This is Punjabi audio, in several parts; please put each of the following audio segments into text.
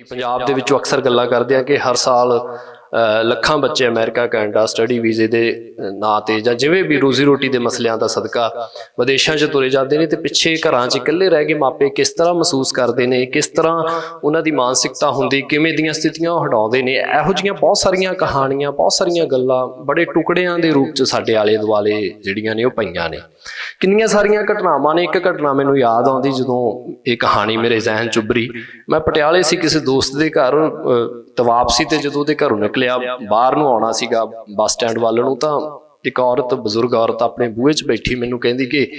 ਪੰਜਾਬ ਦੇ ਵਿੱਚੋਂ ਅਕਸਰ ਗੱਲਾਂ ਕਰਦੇ ਆ ਕਿ ਹਰ ਸਾਲ ਲੱਖਾਂ ਬੱਚੇ ਅਮਰੀਕਾ, ਕੈਨੇਡਾ ਸਟੱਡੀ ਵੀਜ਼ੇ ਦੇ ਨਾਂ ਤੇ ਜਾਂ ਜਿਵੇਂ ਵੀ ਰੋਜ਼ੀ ਰੋਟੀ ਦੇ ਮਸਲਿਆਂ ਦਾ ਸਦਕਾ ਵਿਦੇਸ਼ਾਂ 'ਚ ਤੁਰੇ ਜਾਂਦੇ ਨੇ ਤੇ ਪਿੱਛੇ ਘਰਾਂ 'ਚ ਇਕੱਲੇ ਰਹਿ ਕੇ ਮਾਪੇ ਕਿਸ ਤਰ੍ਹਾਂ ਮਹਿਸੂਸ ਕਰਦੇ ਨੇ, ਕਿਸ ਤਰ੍ਹਾਂ ਉਹਨਾਂ ਦੀ ਮਾਨਸਿਕਤਾ ਹੁੰਦੀ, ਕਿਵੇਂ ਦੀਆਂ ਸਥਿਤੀਆਂ ਉਹ ਹਟਾਉਂਦੇ ਨੇ, ਇਹੋ ਜਿਹੀਆਂ ਬਹੁਤ ਸਾਰੀਆਂ ਕਹਾਣੀਆਂ, ਬਹੁਤ ਸਾਰੀਆਂ ਗੱਲਾਂ ਬੜੇ ਟੁਕੜਿਆਂ ਦੇ ਰੂਪ 'ਚ ਸਾਡੇ ਆਲੇ ਦੁਆਲੇ ਜਿਹੜੀਆਂ ਨੇ ਉਹ ਪਈਆਂ ਨੇ। ਕਿੰਨੀਆਂ ਸਾਰੀਆਂ ਘਟਨਾਵਾਂ ਨੇ। ਇੱਕ ਘਟਨਾ ਮੈਨੂੰ ਯਾਦ ਆਉਂਦੀ ਜਦੋਂ ਇਹ ਕਹਾਣੀ ਮੇਰੇ ਜ਼ਿਹਨ 'ਚ ਉੱਭਰੀ। ਮੈਂ ਪਟਿਆਲੇ ਸੀ ਕਿਸੇ ਦੋਸਤ ਦੇ ਘਰ ਅ, ਤੇ ਤੇ ਜਦੋਂ ਉਹਦੇ ਘਰੋਂ ਨਿਕਲਿਆ ਬਾਹਰ ਨੂੰ ਆਉਣਾ ਸੀਗਾ ਬੱਸ ਸਟੈਂਡ ਵੱਲ ਨੂੰ ਤਾਂ ਇੱਕ ਔਰਤ ਬਜ਼ੁਰਗ ਔਰਤ ਆਪਣੇ ਬੂਹੇ 'ਚ ਬੈਠੀ ਮੈਨੂੰ ਕਹਿੰਦੀ ਕਿ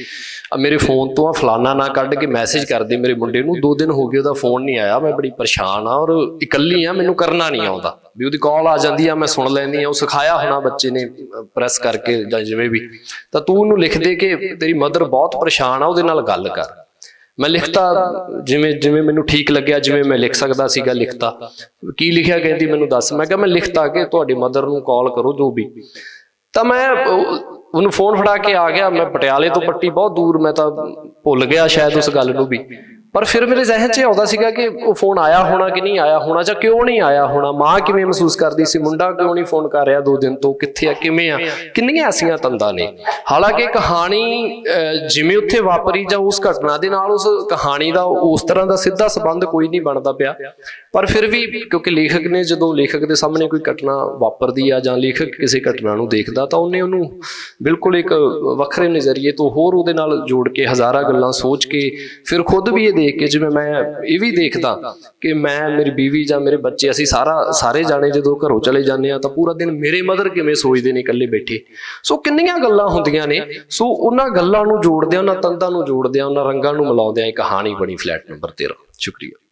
ਮੇਰੇ ਫੋਨ ਤੋਂ ਆ ਫਲਾਨਾ ਨਾ ਕੱਢ ਕੇ ਮੈਸੇਜ ਕਰ ਦੇ ਮੇਰੇ ਮੁੰਡੇ ਨੂੰ। ਦੋ ਦਿਨ ਹੋ ਗਏ ਉਹਦਾ ਫੋਨ ਨਹੀਂ ਆਇਆ। ਮੈਂ ਬੜੀ ਪਰੇਸ਼ਾਨ ਆ ਔਰ ਇਕੱਲੀ ਆ, ਮੈਨੂੰ ਕਰਨਾ ਨਹੀਂ ਆਉਂਦਾ। ਵੀ ਉਹਦੀ ਕਾਲ ਆ ਜਾਂਦੀ ਆ, ਮੈਂ ਸੁਣ ਲੈਂਦੀ ਆ। ਉਹ ਸਿਖਾਇਆ ਹੋਣਾ ਬੱਚੇ ਨੇ ਪ੍ਰੈਸ ਕਰਕੇ ਜਾਂ ਜਿਵੇਂ ਵੀ। ਤਾਂ ਤੂੰ ਉਹਨੂੰ ਲਿਖ ਦੇ ਕਿ ਤੇਰੀ ਮਦਰ ਬਹੁਤ ਪਰੇਸ਼ਾਨ ਆ, ਉਹਦੇ ਨਾਲ ਗੱਲ ਕਰ। ਮੈਂ ਲਿਖਤਾ, ਜਿਵੇਂ ਜਿਵੇਂ ਮੈਨੂੰ ਠੀਕ ਲੱਗਿਆ, ਜਿਵੇਂ ਮੈਂ ਲਿਖ ਸਕਦਾ ਸੀਗਾ, ਲਿਖਤਾ। ਕੀ ਲਿਖਿਆ ਕਹਿੰਦੀ ਮੈਨੂੰ ਦੱਸ। ਮੈਂ ਕਿਹਾ ਮੈਂ ਲਿਖਤਾ ਕਿ ਤੁਹਾਡੀ ਮਦਰ ਨੂੰ ਕਾਲ ਕਰੋ ਜੋ ਵੀ। ਤਾਂ ਮੈਂ ਉਹ- ਉਹਨੂੰ ਫੋਨ ਫੜਾ ਕੇ ਆ ਗਿਆ। ਮੈਂ ਪਟਿਆਲੇ ਤੋਂ ਪੱਟੀ ਬਹੁਤ ਦੂਰ ਮੈਂ ਤਾਂ ਭੁੱਲ ਗਿਆ ਸ਼ਾਇਦ ਉਸ ਗੱਲ ਨੂੰ ਵੀ। ਪਰ ਫਿਰ ਮੇਰੇ ਜ਼ਿਹਨ 'ਚ ਆਉਂਦਾ ਸੀਗਾ ਕਿ ਉਹ ਫੋਨ ਆਇਆ ਹੋਣਾ ਕਿ ਨਹੀਂ ਆਇਆ ਹੋਣਾ ਜਾਂ ਕਿਉਂ ਨਹੀਂ ਆਇਆ ਹੋਣਾ? ਮਾਂ ਕਿਵੇਂ ਮਹਿਸੂਸ ਕਰਦੀ ਸੀ? ਮੁੰਡਾ ਕਿਉਂ ਨਹੀਂ ਫੋਨ ਕਰ ਰਿਹਾ ਦੋ ਦਿਨ ਤੋਂ? ਕਿੱਥੇ ਆ? ਕਿਵੇਂ ਆ? ਕਿੰਨੀਆਂ ਐਸੀਆਂ ਤੰਦਾਂ ਨੇ। ਹਾਲਾਂਕਿ ਕਹਾਣੀ ਜਿਵੇਂ ਉੱਥੇ ਵਾਪਰੀ ਜਾਂ ਉਸ ਘਟਨਾ ਦੇ ਨਾਲ ਉਸ ਕਹਾਣੀ ਦਾ ਉਸ ਤਰ੍ਹਾਂ ਦਾ ਸਿੱਧਾ ਸੰਬੰਧ ਕੋਈ ਨਹੀਂ ਬਣਦਾ ਪਿਆ। ਪਰ ਫਿਰ ਵੀ ਕਿਉਂਕਿ ਲੇਖਕ ਨੇ ਜਦੋਂ ਲੇਖਕ ਦੇ ਸਾਹਮਣੇ ਕੋਈ ਘਟਨਾ ਵਾਪਰਦੀ ਆ ਜਾਂ ਲੇਖਕ ਕਿਸੇ ਘਟਨਾ ਨੂੰ ਦੇਖਦਾ ਤਾਂ ਉਹਨੇ ਉਹਨੂੰ ਬਿਲਕੁਲ ਇੱਕ ਵੱਖਰੇ ਨਜ਼ਰੀਏ ਤੋਂ ਹੋਰ ਉਹਦੇ ਨਾਲ ਜੋੜ ਕੇ ਹਜ਼ਾਰਾਂ ਗੱਲਾਂ ਸੋਚ ਕੇ ਫਿਰ ਖੁਦ ਵੀ ਇਹ ਦੇਖ ਕੇ ਜਿਵੇਂ ਮੈਂ ਇਹ ਵੀ ਦੇਖਦਾ ਕਿ ਮੈਂ, ਮੇਰੀ ਬੀਵੀ ਜਾਂ ਮੇਰੇ ਬੱਚੇ, ਅਸੀਂ ਸਾਰਾ, ਸਾਰੇ ਜਾਣੇ ਜਦੋਂ ਘਰੋਂ ਚਲੇ ਜਾਂਦੇ ਆ ਤਾਂ ਪੂਰਾ ਦਿਨ ਮੇਰੇ ਮਦਰ ਕਿਵੇਂ ਸੋਚਦੇ ਨੇ ਇਕੱਲੇ ਬੈਠੇ। ਸੋ ਕਿੰਨੀਆਂ ਗੱਲਾਂ ਹੁੰਦੀਆਂ ਨੇ। ਸੋ ਉਹਨਾਂ ਗੱਲਾਂ ਨੂੰ ਜੋੜਦਿਆਂ, ਉਹਨਾਂ ਤੰਦਾਂ ਨੂੰ ਜੋੜਦਿਆਂ, ਉਹਨਾਂ ਰੰਗਾਂ ਨੂੰ ਮਿਲਾਉਂਦਿਆਂ ਇਹ ਕਹਾਣੀ ਬਣੀ ਫਲੈਟ ਨੰਬਰ 13 ਸ਼ੁਕਰੀਆ।